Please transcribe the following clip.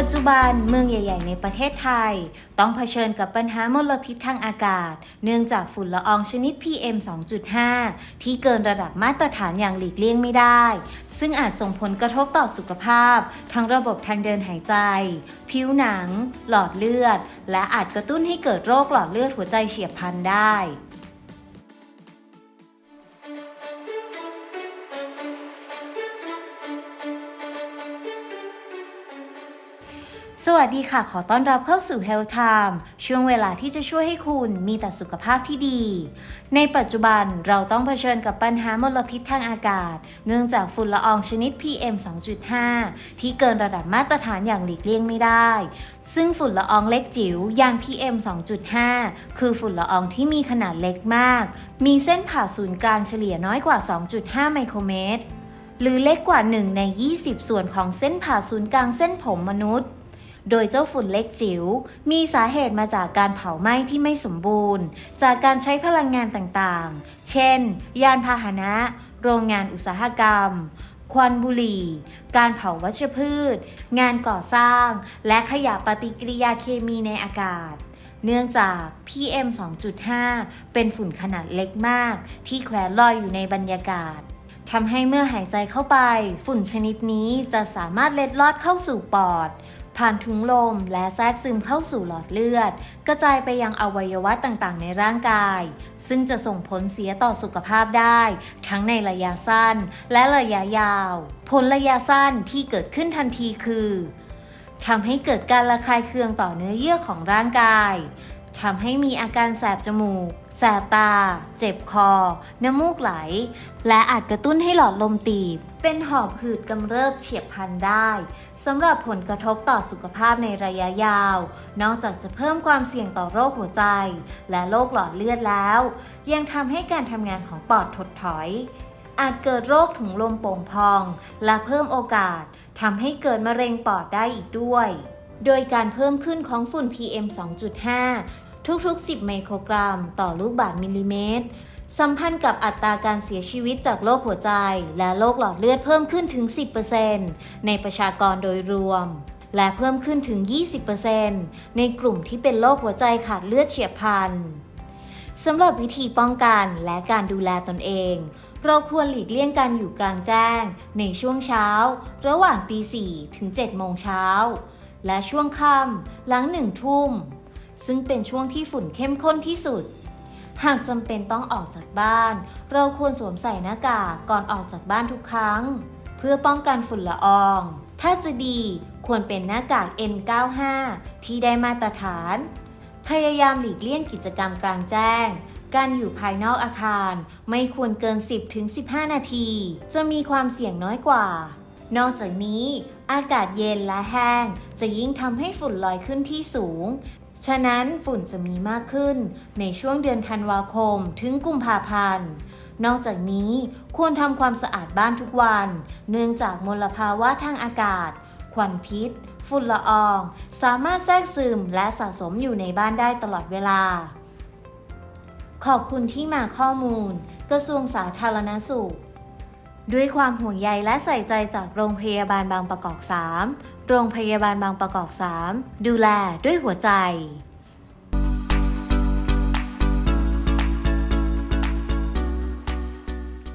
ปัจจุบันเมืองใหญ่ ๆ ในประเทศไทย ต้องเผชิญกับปัญหามลพิษทางอากาศ เนื่องจากฝุ่นละอองชนิด PM 2.5 ที่เกินระดับมาตรฐานอย่างหลีกเลี่ยงไม่ได้ ซึ่งอาจส่งผลกระทบต่อสุขภาพ ทั้งระบบทางเดินหายใจ ผิวหนัง หลอดเลือด และอาจกระตุ้นให้เกิดโรคหลอดเลือดหัวใจเฉียบพลันได้ สวัสดีค่ะ ขอต้อนรับเข้าสู่ Health Time ช่วงเวลาที่จะช่วยให้คุณมีแต่สุขภาพที่ดี ในปัจจุบันเราต้องเผชิญกับปัญหามลพิษทางอากาศ เนื่องจากฝุ่นละอองชนิด PM 2.5 ที่เกินระดับมาตรฐานอย่างหลีกเลี่ยงไม่ได้ ซึ่งฝุ่นละอองเล็กจิ๋วอย่าง PM 2.5 คือฝุ่นละอองที่มีขนาดเล็กมาก มีเส้นผ่าศูนย์กลางเฉลี่ยน้อยกว่า 2.5 ไมโครเมตร หรือเล็กกว่า 1 ใน 20 ส่วนของเส้นผ่าศูนย์กลางเส้นผมมนุษย์ โดยเจ้าฝุ่นเล็กจิ๋วมีสาเหตุมาจากการเผาไหม้ที่ไม่สมบูรณ์ จากการใช้พลังงานต่างๆ เช่น ยานพาหนะ โรงงานอุตสาหกรรม ควันบุหรี่ การเผาวัชพืช งานก่อสร้าง และขยะปฏิกิริยาเคมีในอากาศเนื่องจาก PM 2.5 เป็นฝุ่นขนาดเล็กมาก ที่แขวนลอยอยู่ในบรรยากาศทำให้เมื่อหายใจเข้าไป ฝุ่นชนิดนี้จะสามารถเล็ดลอดเข้าสู่ปอด ผ่านถุงลมและแทรกซึมเข้าสู่หลอดเลือด กระจายไปยังอวัยวะต่างๆ ในร่างกาย ซึ่งจะส่งผลเสียต่อสุขภาพได้ ทั้งในระยะสั้นและระยะยาว ผลระยะสั้นที่เกิดขึ้นทันทีคือทำให้เกิดการระคายเคืองต่อเนื้อเยื่อของร่างกาย ทำให้มีอาการแสบจมูก แสบตา เจ็บคอ น้ำมูกไหล และอาจกระตุ้นให้หลอดลมตีบ เป็นหอบหืดกำเริบเฉียบพลันได้สำหรับผลกระทบต่อสุขภาพในระยะยาว นอกจากจะเพิ่มความเสี่ยงต่อโรคหัวใจ และโรคหลอดเลือดแล้ว ยังทำให้การทำงานของปอดถดถอยอาจเกิดโรคถุงลมโป่งพอง และเพิ่มโอกาสทำให้เกิดมะเร็งปอดได้อีกด้วย โดยการเพิ่มขึ้นของฝุ่น PM 2.5 ทุกๆ 10 ไมโครกรัม ต่อลูกบาศก์มิลลิเมตร สัมพันธ์กับอัตราการเสียชีวิตจากโรคหัวใจ และโรคหลอดเลือดเพิ่มขึ้นถึง 10%ในประชากรโดยรวม และเพิ่มขึ้นถึง 20%ในกลุ่มที่เป็นโรคหัวใจขาดเลือดเฉียบพลันสำหรับวิธีป้องกันและการดูแลตนเอง เราควรหลีกเลี่ยงการอยู่กลางแจ้ง ในช่วงเช้า ระหว่างตีสี่ถึง7โมงเช้า และช่วงค่ำหลังหนึ่งทุ่ม ซึ่งเป็นช่วงที่ฝุ่นเข้มข้นที่สุด หากจำเป็นต้องออกจากบ้าน เราควรสวมใส่หน้ากากก่อนออกจากบ้านทุกครั้ง เพื่อป้องกันฝุ่นละออง ถ้าจะดีควรเป็นหน้ากาก N95 ที่ได้มาตรฐาน พยายามหลีกเลี่ยงกิจกรรมกลางแจ้ง การอยู่ภายนอกอาคาร ไม่ควรเกิน 10-15 นาที จะมีความเสี่ยงน้อยกว่า นอกจากนี้ อากาศเย็นและแห้ง จะยิ่งทำให้ฝุ่นลอยขึ้นที่สูง ฉะนั้นฝุ่นจะมีมากขึ้นในช่วงเดือนธันวาคมถึงกุมภาพันธ์ นอกจากนี้ควรทำความสะอาดบ้านทุกวัน เนื่องจากมลภาวะทางอากาศ ควันพิษ ฝุ่นละออง สามารถแทรกซึมและสะสมอยู่ในบ้านได้ตลอดเวลา ขอบคุณที่มาข้อมูล กระทรวงสาธารณสุข ด้วยความห่วงใยและใส่ใจจากโรงพยาบาลบางประกอบ 3 โรงพยาบาลบางประกอบ 3 ดูแลด้วยหัวใจ